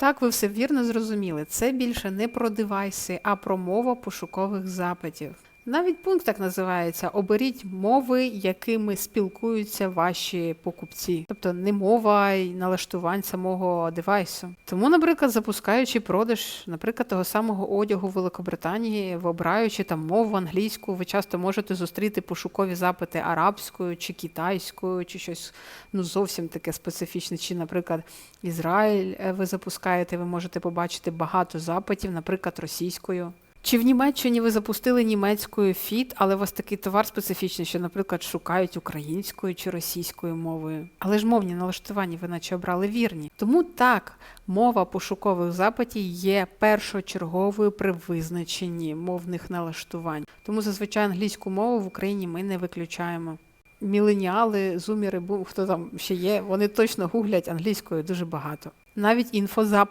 Так, ви все вірно зрозуміли. Це більше не про девайси, а про мову пошукових запитів. Навіть пункт так називається Оберіть мови, якими спілкуються ваші покупці, тобто не мова й налаштувань самого девайсу. Тому, наприклад, запускаючи продаж, наприклад, того самого одягу в Великобританії, вибираючи там мову англійську, ви часто можете зустріти пошукові запити арабською чи китайською, чи щось ну зовсім таке специфічне. Чи, наприклад, Ізраїль е, ви запускаєте, ви можете побачити багато запитів, наприклад, російською. Чи в Німеччині ви запустили німецькою фіт, але у вас такий товар специфічний, що, наприклад, шукають українською чи російською мовою. Але ж мовні налаштування ви наче обрали вірні. Тому так, мова пошукових запитів є першочерговою при визначенні мовних налаштувань. Тому зазвичай англійську мову в Україні ми не виключаємо. Міленіали, зуміри, хто там ще є, вони точно гуглять англійською дуже багато. Навіть інфозап